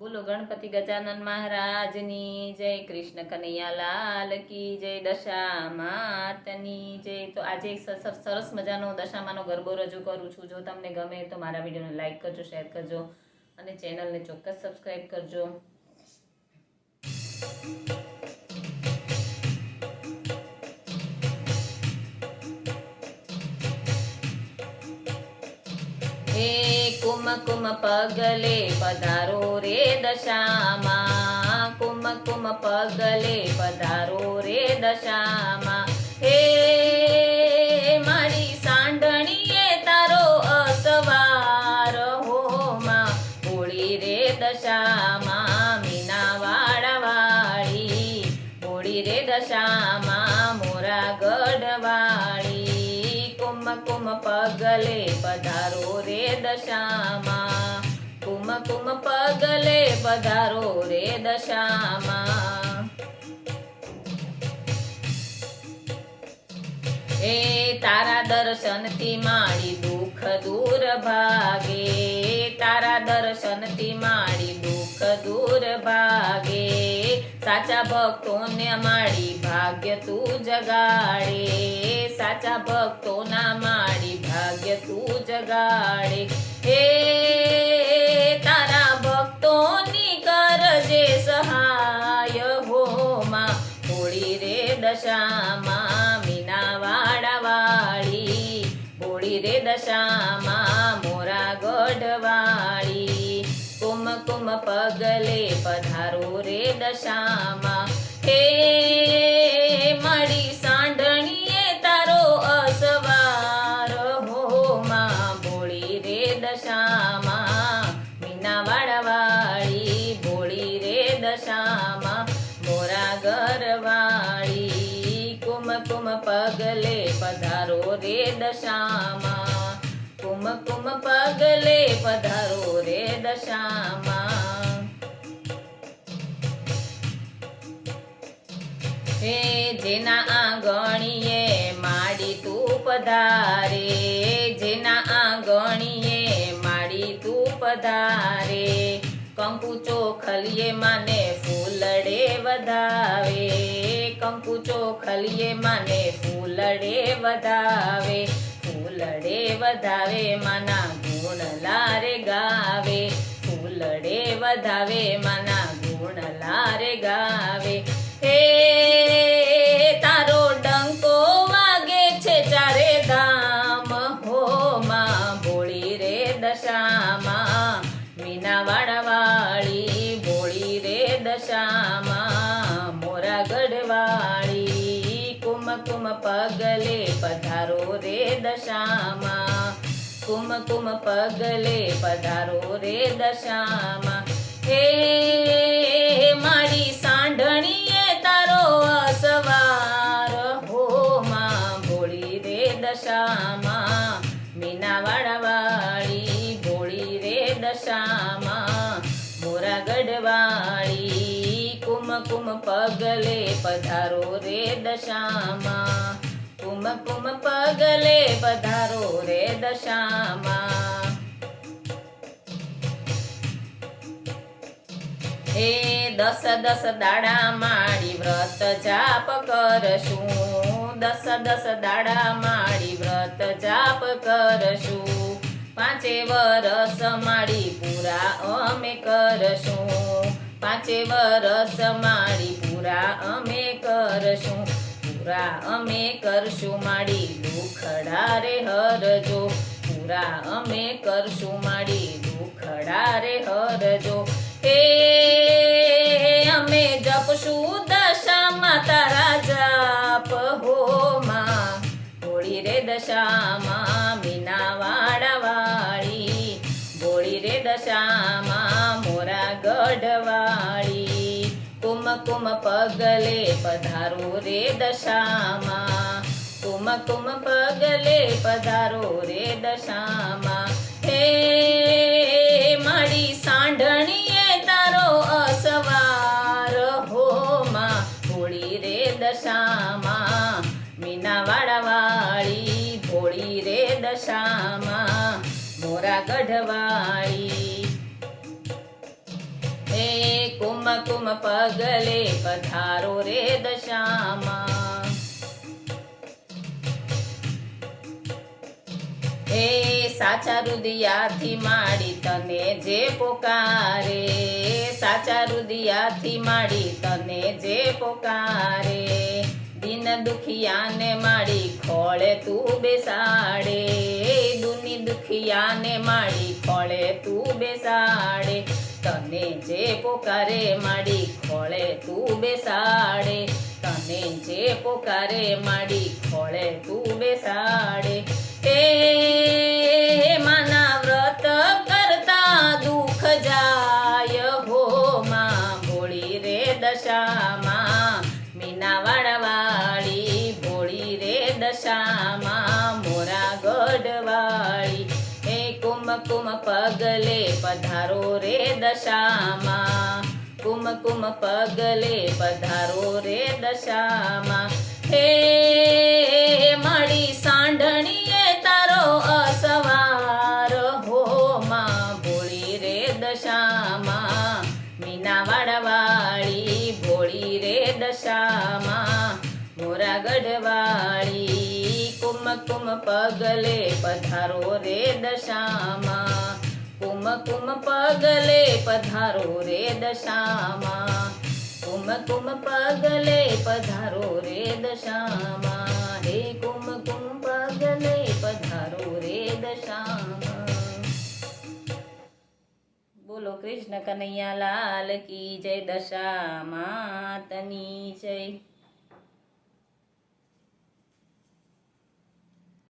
બોલો, ગણપતિ ગજાનન મહારાજની જય કૃષ્ણ કનૈયાલાલ કી જય દશા માતની જય. તો આજે એક સરસ મજાનો દશામાનો ગરબો રજૂ કરું છું. જો તમને ગમે તો મારા વિડીયોને લાઈક કરજો, શેર કરજો અને ચેનલને ચોક્કસ સબસ્ક્રાઈબ કરજો. હે કુમ પગલે પધારો રે દશામાં કુમ કુમ પગલે પધારો રે દશામાં હે પગલે પધારો રે દશામાં. કુમ કુમ પગલે પધારો રે દશામાં. એ તારા દર્શનથી મારી દુઃખ દૂર ભાગે. તારા દર્શનથી મારી દુઃખ દૂર ભાગે. સાચા ભક્તોને મારી ભાગ્ય તું જગાડે સાચા ભક્તોના મારી ભાગ્ય તું જગાડે હે તારા ભક્તોની કરજે સહાય હો માં હોળી રે દશામાં મીના વાળી હોળી રે દશામાં મોરા ગઢવાળી કુમ પગલે પધારો રે દશામાં હે મળી સાંઢણીએ તારો અસવાર હો માં ભોળી રે દશામાં મીના વાળાવાળી ભોળી રે દશામાં મોરા ઘરવાળી કુમ કુમ પગલે પધારો રે દશામાં કુમ કુમ પગલે પધારો રે દશામાં હે જેના આંગણીએ માડી તું પધારે જેના આંગણીએ માડી તું પધારે કંકુ ચોખલીએ માને ફૂલડે વધાવે કંકુ ચોખલીએ માને ફૂલડે વધાવે ફૂલડે વધાવે, માના ગુણ લારે ગાવે. ફૂલડે વધાવે, માના ગુણ લારે ગાવે. હે, તારો ડંકો વાગે છે ચારે ધામ. હો, માં, બોળી રે દશામાં. મીના વાળાવાળી બોળી રે દશામાં. પગલે પધારો રે દશામાં. કુમ કુમ પગલે પધારો રે દશામાં. હે મારી સાંઢણીએ તારો અસવાર. હો માં ભોળી રે દશામાં. મીના વાળી ભોળી રે દશામાં. મોરા ગઢવાળી કુમ કુમ પગલે પધારો રે દશામાં. કુમ પગલે પધારો રે દશામાં. હે દસ દસ દાડા માળી વ્રત જાપ કરશું. દસ દસ દાડા માળી વ્રત જાપ કરશું. પાંચે વરસ માળી પૂરા અમે કરશું. પાંચે વરસ માડી પૂરા અમે કરશું. પૂરા અમે કરશું માડી દુખડા રે હરજો. પૂરા અમે કરશું માડી દુખડા રે હરજો. હે કુમ પગલે પધારો રે દશામાં કુમ કુમ પગલે પધારો રે દશામાં હે મારી સાંઢણીએ તારો અસવાર હો માં હોળી રે દશામાં મીના વાળી ભોળી રે દશામાં મોરા ગઢવાળી કુમ પગલે પધારો રે દશામાં. એ સાચા રુદિયાથી માડી તને જે પોકારે, સાચા રુદિયાથી માડી તને જે પોકારે, દિન દુખિયાને માડી ખોળે તું બેસાડે, દુની દુખિયાને માડી ખોળે તું બેસાડે. તને જે પોકારે માડી ખોળે તું બેસાડે. તને જે પોકારે માડી ખોળે તું બેસાડે. પધારો રે દશામાં. કુમ કુમ પગલે પધારો રે દશામાં. હે મળી સાંઢણીએ તારો અસવાર. હો માં ભોળી રે દશામાં. મીનાવાળા વાળી ભોળી રે દશામાં. મોરા ગઢવાળી કુમ કુમ પગલે પધારો રે દશામાં. કુમ કુમ પગલે પધારો રે દશામાં કુમ કુમ પગલે પધારો રે દશામાં હે કુમ કુમ પગલે પધારો રે દશામાં બોલો કૃષ્ણ કનૈયા લાલ કી જય દશા માતની જય